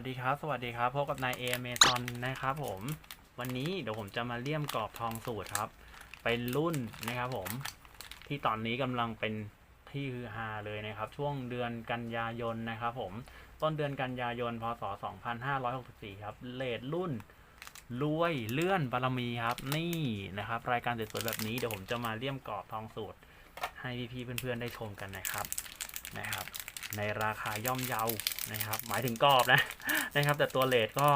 วัสดีครับ สวัสดีครับ พบกับนายเอเมซอนนะครับผม วันนี้เดี๋ยวผมจะมาเลี่ยมกรอบทองสูตรครับ เป็นรุ่นนะครับผม ที่ตอนนี้กำลังเป็นที่ฮือฮาเลยนะครับ ช่วงเดือนกันยายนนะครับผม ต้นเดือนกันยายน พศ 2564 ครับ เลทรุ่นรวยเลื่อนบารมีครับ นี่นะครับ รายการสวยๆแบบนี้เดี๋ยวผมจะมาเลี่ยมกรอบทองสูตร ให้พี่ๆเพื่อนๆได้ชมกันนะครับ นะครับ ในราคาย่อมเยานะครับ หมายถึงกรอบนะนะครับ แต่ตัวเลทก็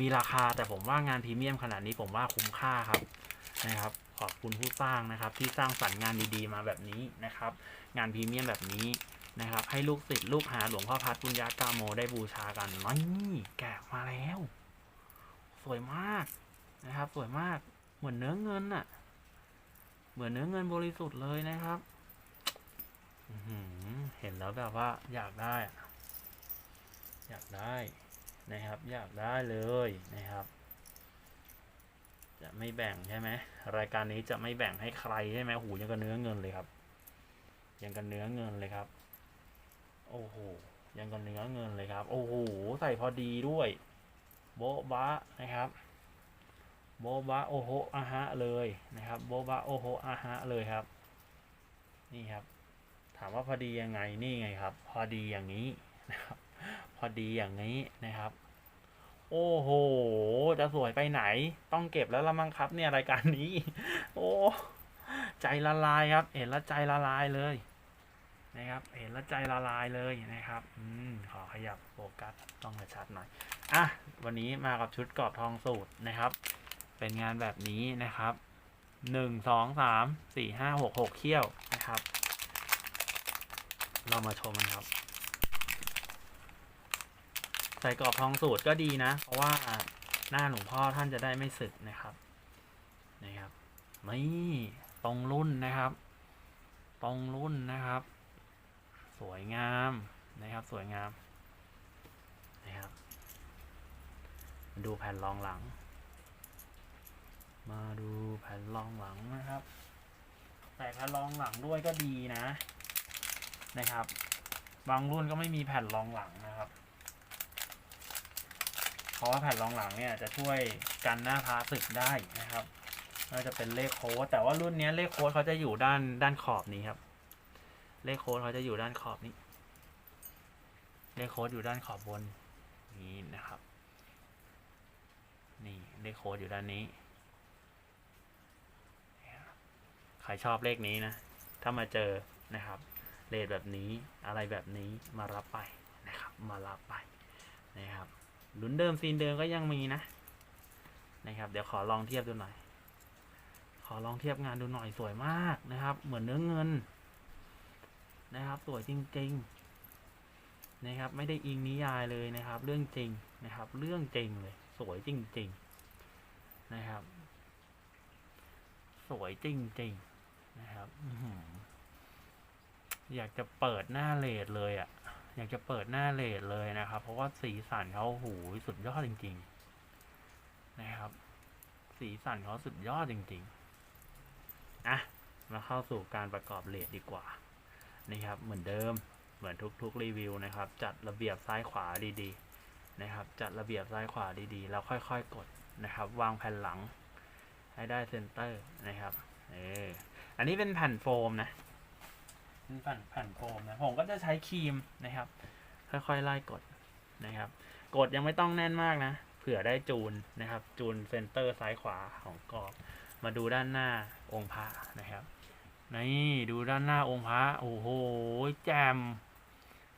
มีราคาแต่ผมว่างานพรีเมียมขนาดนี้ผมว่าคุ้มค่าครับนะครับ ขอบคุณผู้สร้างนะครับ ที่สร้างสรรค์งานดีๆ มาแบบนี้นะครับ งานพรีเมียมแบบนี้นะครับ ให้ลูกศิษย์ลูกหาหลวงพ่อพัดปุญญากาโมได้บูชากันนี่แกะมาแล้ว สวยมากนะครับ สวยมากเหมือนเนื้อเงินอะเหมือนเนื้อเงินบริสุทธิ์เลยนะครับ เห็นแล้วแบบว่าอยากได้ อยากได้นะครับ อยากได้เลยนะครับ จะไม่แบ่งใช่ไหมรายการนี้จะไม่แบ่งให้ใครใช่ไหมหูยังกับเนื้อเงินเลยครับยังกับเนื้อเงินเลยครับ โอ้โหยังกับเนื้อเงินเลยครับ โอ้โหใส่พอดีด้วย โบ๊ะบะนะครับโบ๊ะบะโอโหอาฮะเลยนะครับโบ๊ะบะโอโหอาฮะเลยครับ นี่ครับ ถามว่าพอดียังไงนี่ไงครับ พอดีอย่างนี้นะครับ พอดีอย่างนี้นะครับ โอ้โห จะสวยไปไหน ต้องเก็บแล้วละมั้งครับ เนี่ยรายการนี้ โอ้ใจละลายครับ เห็นแล้วใจละลายเลยนะครับ เห็นแล้วใจละลายเลยนะครับ อืมขอขยับโฟกัสต้องกระชัดหน่อยอะวันนี้มากับชุดกรอบทองสูตรนะครับ เป็นงานแบบนี้นะครับหนึ่งสองสามสี่ห้าหกหกเขี้ยวนะครับ เรามาชมกันครับ ใส่กรอบทองสูตรก็ดีนะ เพราะว่าหน้าหลวงพ่อท่านจะได้ไม่สึกนะครับนะครับนี่ตรงรุ่นนะครับ ตรงรุ่นนะครับ สวยงามนะครับ สวยงามนะครับมาดูแผ่นรองหลัง มาดูแผ่นรองหลังนะครับใส่แผ่นรองหลังด้วยก็ดีนะ นะครับ บางรุ่นก็ไม่มีแผ่นรองหลังนะครับ เพราะว่าแผ่นรองหลังเนี่ยจะช่วยกันหน้าพาสึกได้นะครับน่าจะเป็นเลขโค้ดแต่ว่ารุ่นนี้เลขโค้ดเขาจะอยู่ด้านด้านขอบนี้ครับ เลขโค้ดเขาจะอยู่ด้านขอบนี้ เลขโค้ดอยู่ด้านขอบบนนี้นะครับ นี่เลขโค้ดอยู่ด้านนี้ใครชอบเลขนี้นะ ถ้ามาเจอนะครับ เลทแบบนี้อะไรแบบนี้มารับไปนะครับ มารับไปนะครับลุนเดิมซีนเดิมก็ยังมีนะนะครับ เดี๋ยวขอลองเทียบดูหน่อย ขอลองเทียบงานดูหน่อยสวยมากนะครับ เหมือนเนื้อเงินนะครับสวยจริง ๆนะครับ ไม่ได้อิงนิยายเลยนะครับ เรื่องจริงนะครับ เรื่องจริงเลย สวยจริง ๆนะครับ สวยจริง ๆ นะครับ อยากจะเปิดหน้าเลดเลยอะ่ะ อยากจะเปิดหน้าเลดเลยนะครับ เพราะว่าสีสันเขาหูสุดยอดจริง ๆ นะครับ สีสันเขาสุดยอดจริง ๆ อะ มาเข้าสู่การประกอบเลดดีกว่า นะครับ เหมือนเดิม เหมือนทุกๆรีวิวนะครับ จัดระเบียบซ้ายขวาดีๆ นะครับ จัดระเบียบซ้ายขวาดีๆ แล้วค่อย ๆ กดนะครับ วางแผ่นหลังให้ได้เซนเตอร์นะครับ เออ อันนี้เป็นแผ่นโฟมนะ เป็นแผ่นแผ่นโฟมนะผมก็จะใช้ครีมนะครับ ค่อยๆไล่กดนะครับ กดยังไม่ต้องแน่นมากนะ เผื่อได้จูนนะครับ จูนเซนเตอร์ซ้ายขวาของกรอบมาดูด้านหน้าองค์พระนะครับนี่ดูด้านหน้าองค์พระโอ้โหแจม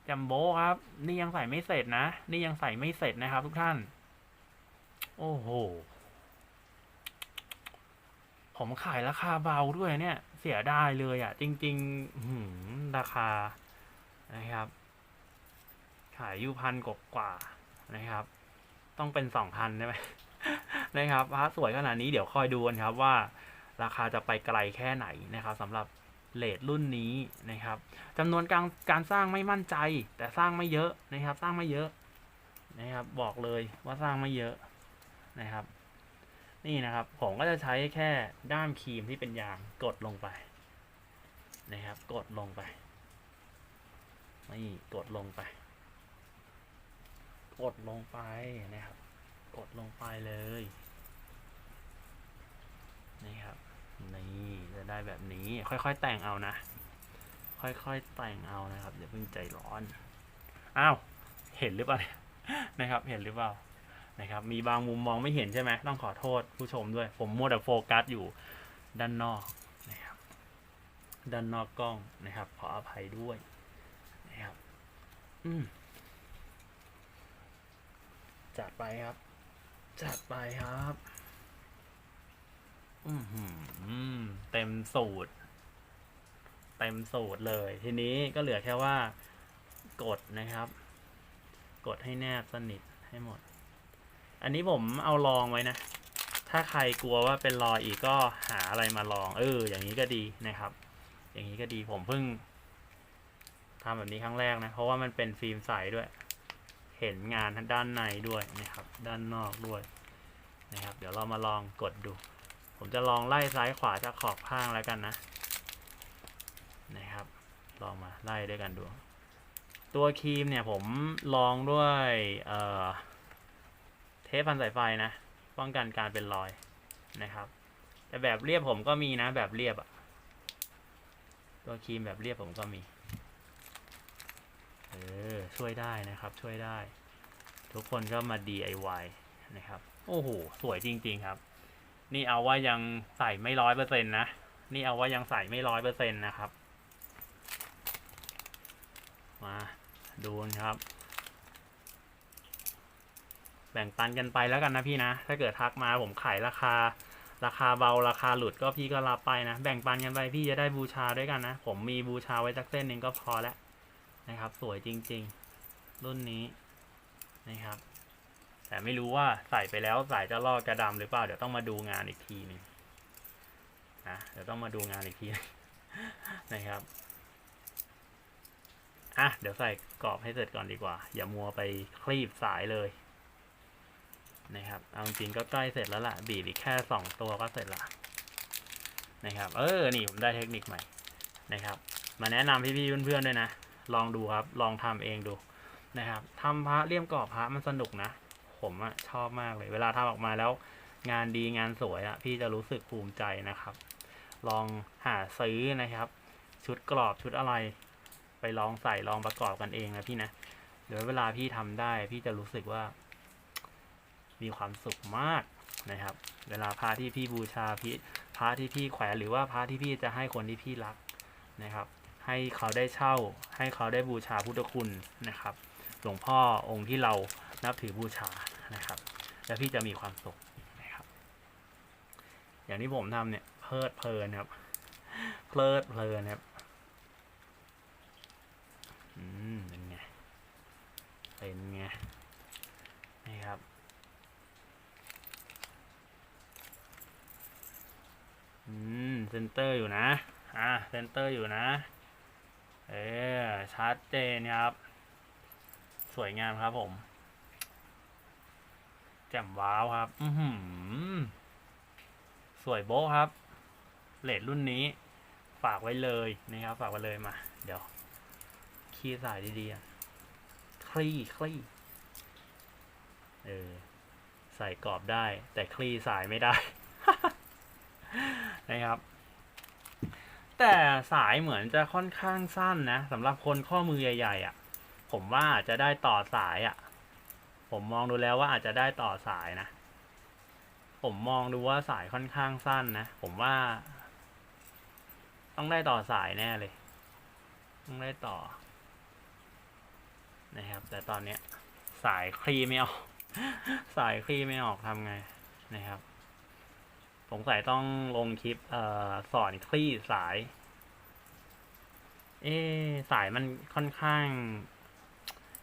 แจมโบครับ นี่ยังใส่ไม่เสร็จนะ นี่ยังใส่ไม่เสร็จนะครับ ทุกท่าน โอ้โห ผมขายราคาเบาด้วยเนี่ย เสียไดายเลยอะ่ะ จริงๆหือราคานะครับ ขายอยู่พันกว่านะครับ ต้องเป็นสองพันใช่ไหมนะครับพระสวยขนาดนี้เดี๋ยวคอยดูกันครับว่า ราคาจะไปไกลแค่ไหนนะครับสำหรับเลทรุ่นนี้นะครับจำนวนการการสร้างไม่มั่นใจ แต่สร้างไม่เยอะนะครับ สร้างไม่เยอะนะครับ บอกเลยว่าสร้างไม่เยอะนะครับ นี่นะครับ ผมก็จะใช้แค่ด้ามครีมที่เป็นยางกดลงไปนะครับ กดลงไปนี่กดลงไป กดลงไปนะครับ กดลงไปเลยนี่ครับนี่จะได้แบบนี้ค่อยๆแต่งเอานะ ค่อยๆแต่งเอานะครับอย่าเพิ่งใจร้อนอ้าวเห็นหรือเปล่านะครับ เห็นหรือเปล่า นะครับ มีบางมุมมองไม่เห็นใช่ไหมต้องขอโทษผู้ชมด้วย ผมมัวแต่โฟกัสอยู่ด้านนอกนะครับ ด้านนอกกล้องนะครับ ขออภัยด้วยนะครับ อืมจัดไปครับ จัดไปครับ อือหือเต็มสูตร เต็มสูตรเลย ทีนี้ก็เหลือแค่ว่า กดนะครับ กดให้แนบสนิทให้หมด อันนี้ผมเอาลองไว้นะ ถ้าใครกลัวว่าเป็นรอยอีกก็หาอะไรมาลอง เออ อย่างนี้ก็ดีนะครับ อย่างนี้ก็ดีผมเพิ่งทำแบบนี้ครั้งแรกนะ เพราะว่ามันเป็นฟิล์มใสด้วย เห็นงานด้านในด้วยนะครับ ด้านนอกด้วยนะครับ เดี๋ยวเรามาลองกดดู ผมจะลองไล่ซ้ายขวาจากขอบข้างแล้วกันนะ นะครับ ลองมาไล่ด้วยกันดู ตัวครีมเนี่ยผมลองด้วย เอ่อ เทปพันสายไฟนะ ป้องกันการเป็นรอยนะครับ แต่แบบเรียบผมก็มีนะแบบเรียบอะตัวครีมแบบเรียบผมก็มีเออช่วยได้นะครับช่วยได้ ทุกคนก็มา DIY นะครับ โอ้โหสวยจริง ๆครับ นี่เอาว่ายังใส่ไม่ร้อยเปอร์เซ็นต์นะ นี่เอาว่ายังใส่ไม่ร้อยเปอร์เซ็นต์นะครับ มาดูกันครับ แบ่งปันกันไปแล้วกันนะพี่นะ ถ้าเกิดทักมาผมขายราคา ราคาเบาราคาหลุดก็พี่ก็รับไปนะ แบ่งปันกันไปพี่จะได้บูชาด้วยกันนะ ผมมีบูชาไว้สักเส้นหนึ่งก็พอแล้วนะครับ สวยจริง ๆ รุ่นนี้นะครับ แต่ไม่รู้ว่าใส่ไปแล้วสายจะลอกกระดำหรือเปล่า เดี๋ยวต้องมาดูงานอีกทีหนึงนะเดี๋ยวต้องมาดูงานอีกทีนะครับอะเดี๋ยวใส่กรอบให้เสร็จก่อนดีกว่า อย่ามัวไปคลีบสายเลย นะครับ เอาจริงก็ใกล้เสร็จแล้วล่ะ บีบอีกแค่สองตัวก็เสร็จละนะครับ เออ นี่ผมได้เทคนิคใหม่นะครับ มาแนะนำพี่ๆเพื่อนๆด้วยนะ ลองดูครับ ลองทำเองดูนะครับทำพระเลี่ยมกรอบพระมันสนุกนะ ผมอะชอบมากเลย เวลาทำออกมาแล้วงานดีงานสวยอะพี่จะรู้สึกภูมิใจนะครับ ลองหาซื้อนะครับ ชุดกรอบชุดอะไร ไปลองใส่ลองประกอบกันเองนะพี่นะ เดี๋ยวเวลาพี่ทำได้พี่จะรู้สึกว่า มีความสุขมากนะครับ เวลาพระที่พี่บูชาพี่พระที่พี่แขวนหรือว่าพระที่พี่จะให้คนที่พี่รักนะครับ ให้เขาได้เช่า ให้เขาได้บูชาพุทธคุณนะครับ หลวงพ่อองค์ที่เรานับถือบูชานะครับ แล้วพี่จะมีความสุขนะครับ อย่างที่ผมทำเนี่ยเพลิดเพลินครับเพลิดเพลินครับอืมเป็นไงเป็นไงนี่ครับ อืมเซนเตอร์อยู่นะ อ่าเซนเตอร์อยู่นะ เออชัดเจนครับ สวยงามครับผม แจ่มว้าวครับ อือหือสวยโบ๊ะครับเลดรุ่นนี้ ฝากไว้เลยนะครับ ฝากไว้เลยมา เดี๋ยวคีย์สายดีๆคลี่คลี่เออใส่กรอบได้ แต่คลี่สายไม่ได้ นะครับ แต่สายเหมือนจะค่อนข้างสั้นนะสำหรับคนข้อมือใหญ่ๆอะ่ะ ผมว่าอาจจะได้ต่อสายอะ่ะ ผมมองดูแล้วว่าอาจจะได้ต่อสายนะ ผมมองดูว่าสายค่อนข้างสั้นนะ ผมว่า ต้องได้ต่อสายแน่เลย ต้องได้ต่อ นะครับ แต่ตอนเนี้ย สายคลีไม่ออก สายคลีไม่ออกทำไงนะครับ สงสัยต้องลงคลิปเอ่อสอนคลี่สาย เอสายมันค่อนข้าง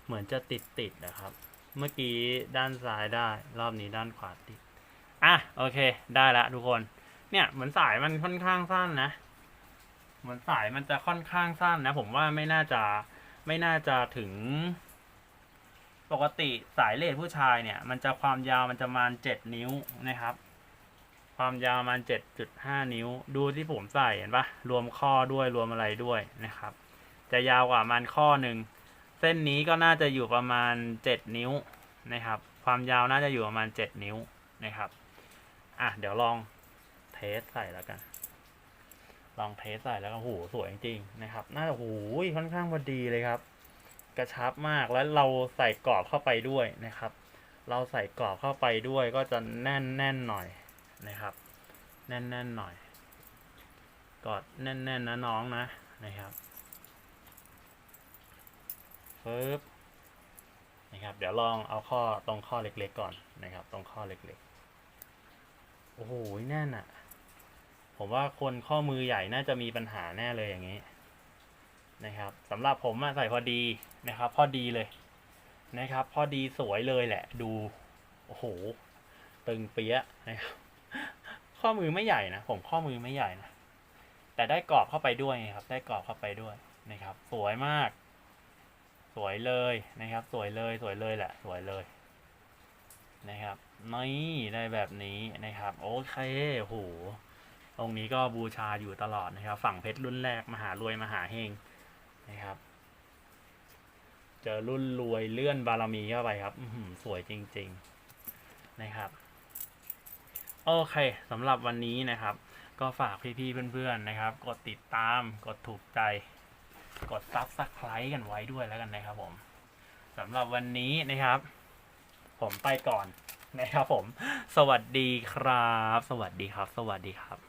เหมือนจะติดติดๆนะครับ เมื่อกี้ด้านซ้ายได้ รอบนี้ด้านขวาติด อะ โอเค ได้ละทุกคน เนี่ยเหมือนสายมันค่อนข้างสั้นนะ เหมือนสายมันจะค่อนข้างสั้นนะ ผมว่าไม่น่าจะไม่น่าจะถึง ปกติสายเลดผู้ชายเนี่ย มันจะความยาวมันจะประมาณเจ็ดนิ้วนะครับ ความยาวประมาณเจ็ดจุดห้านิ้ว ดูที่ผมใส่เห็นปะรวมข้อด้วยรวมอะไรด้วยนะครับ จะยาวกว่ามันข้อหนึ่ง เส้นนี้ก็น่าจะอยู่ประมาณเจ็ดนิ้วนะครับ ความยาวน่าจะอยู่ประมาณเจ็ดนิ้วนะครับ อะ เดี๋ยวลองเทสใส่แล้วกัน ลองเทสใส่แล้วก็โหสวยจริงๆนะครับ น่าจะโหค่อนข้างพอดีเลยครับ กระชับมากแล้วเราใส่กรอบเข้าไปด้วยนะครับ เราใส่กรอบเข้าไปด้วยก็จะแน่นแน่นๆหน่อย นะครับ แน่นๆหน่อย กอดแน่นๆนะน้องนะนะครับปึ๊บนะครับ เดี๋ยวลองเอาข้อตรงข้อเล็กๆก่อนนะครับ ตรงข้อเล็กๆ โอ้โหแน่นอะผมว่าคนข้อมือใหญ่น่าจะมีปัญหาแน่เลยอย่างนี้นะครับสำหรับผมใส่พอดีนะครับ พอดีเลยนะครับ พอดีสวยเลยแหละ ดู โอ้โห ตึงเปี้ยะนะครับ ข้อมือไม่ใหญ่นะผมข้อมือไม่ใหญ่นะแต่ได้กรอบเข้าไปด้วยครับ ได้กรอบเข้าไปด้วยนะครับ สวยมาก สวยเลยนะครับ สวยเลยสวยเลยแหละ สวยเลยนะครับนี่ได้แบบนี้นะครับ โอเคโหอ้โหตรงนี้ก็บูชาอยู่ตลอดนะครับ ฝั่งเพชรรุ่นแรกมหารวยมหาเฮงนะครับ เจอรุ่นรวยเลื่อนบารมีเข้าไปครับอือหือสวยจริง ๆ นะครับ โอเคสำหรับวันนี้นะครับ ก็ฝากพี่ๆเพื่อนๆนะครับ กดติดตามกดถูกใจ กดซับสไครต์กันไว้ด้วยแล้วกันนะครับผมสำหรับวันนี้นะครับ ผมไปก่อนนะครับผม สวัสดีครับ สวัสดีครับ สวัสดีครับ